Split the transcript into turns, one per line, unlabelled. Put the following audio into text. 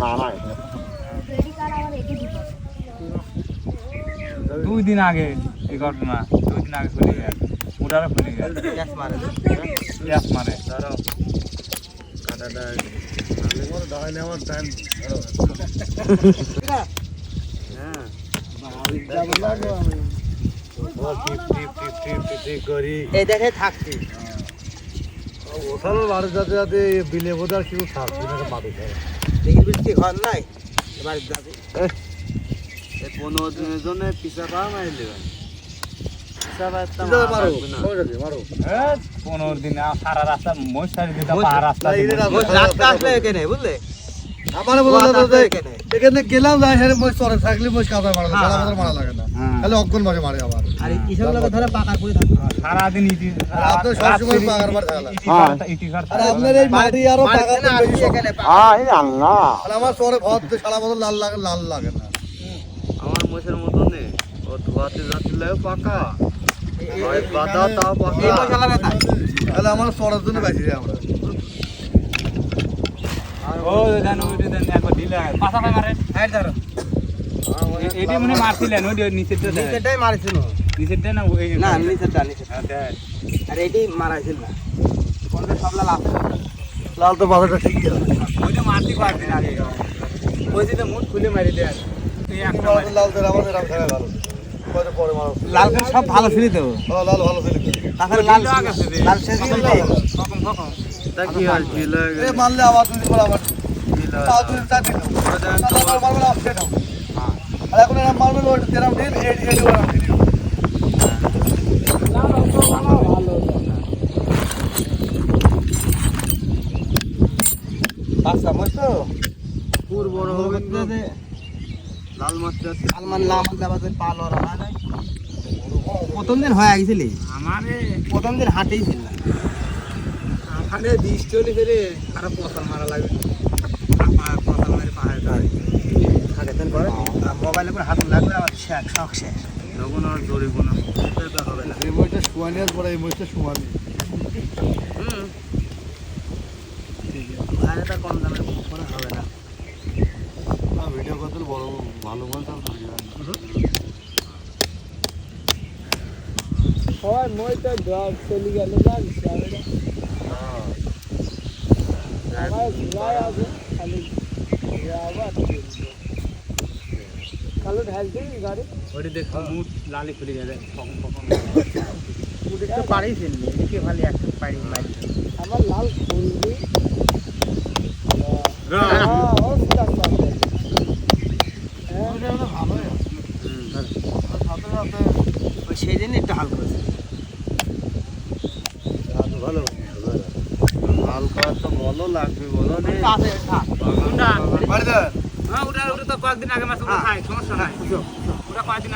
না না
দুই দিন আগে এই ঘটনা দুই দিন আগে খুলে গেল ওটারও খুলে গেল
গ্যাস মারে।
গ্যাস মারে।
এই দেখে থাকছি
বাড়ি যাতে যাতে বিলে বোধ আর কিছু থাকছে না বাড়ি
দেখি বৃষ্টি ঘর নাই। এবার যাবে।
পনেরো দিনের জন্য পিসা পাওয়া মারি দেবেন। পিসা
মারো মারো
পনেরো দিন সারা রাস্তা মশারি দিতে রাস্তা
রাস্তা-
আসলে এখানে বুঝলে?
আমার বলে
এখানে।
গেলাম হ্যাঁ মই চরে থাকলে মই কাদা মারা লাগে
হ্যাঁ,
মারা লাগে না।
হ্যাঁ।
খালি অজ্ঞান মাঝে মারে আবার।
আর এই কিসব ধরে পাকা করে থাকবে
সারাদিন ইটি
রাতে সবসময় পাহাড় মার থাকলা। আর আপনার এই মাটি আরও
মারছে
পাকা
না, আর পাকা?
আমার চরে ঘর তো সারা বছর লাল লাগে লাল লাগে না।
আমার মোষের মতো নেই ও ধোয়াতে পাকা
এই- এই-
হয়
এই-
বাদা
এই
পাকা
লাগে
তাহলে আমার চরের জন্য বেশি যায় আমরা।
ও দেন ওইটা দেন একবার ঢিলা পাশা মারে।
হ্যাঁ ধরো।
এটি মনে মারছিলেন ওই নিচেরটা
নিচেরটাই মারছিল।
নিচেরটা না ওই
না নিচেরটা নিচেরটা।
হ্যাঁ।
আর এটাই মারাইছিল। না কোনটা সব লাল আছে।
লাল তো মাথাটা ঠিক আছে
ওইটা মারতে পারবেন আগে। ওই যে মুখ খুলে মারি একটা
লাল তো আমাদের আম থাকা ভালো পরে পরে
লাল সব ভালো ছিল তো।
হ্যাঁ, লাল ভালো ছিল।
তাছাড়া লাল। লাল শেষ
কখন কখন?
তা কি হয়
মারলে আবার বল আবার। তাও তুই চার দিন মারবে না আর এখন এরা মারবে ওই তেরাম
কিন্তু লাল আছে
সালমান লামান দাবাতে পাল ওরা প্রথম দিন হয়ে গেছিলি
আমারে
প্রথম দিন হাটেই ছিল না
আমারে বিষ চল্লিশ আরও পসাল মারা লাগবে পসাল মারি পাহাড় গাড়ি
আগের মোবাইলে করে হাত লাগবে আমার শেষ শখ শেষ।
তখন আর ধরিব না হবে না।
এই মইটা শুয়ানি আর পরে এই মইটা শুয়ানি
হুম
এটা কম দামে মনে হবে না।
ভিডিও করতে বড় ভালো আর ধরি
হয় মই তো ডগ চলি গেল জানিস আমার খালি আবার কালো ঢালছি গাড়ি।
ওটি দেখো মুখ লালি খুলে গেলে কখন কখন
একটু পাড়ি ফেললি এদিকে খালি একটা পাড়ি মারি। আমার লাল খুলবি ওই সেই দিন একটু হাল করেছে।
ভালো।
হালকা তো বলো লাগবে বলো নে।
হ্যাঁ ওটা ওটা তো কয়েকদিন আগে মাছ ওটা খাই সমস্যা নাই। ওটা কয়েকদিন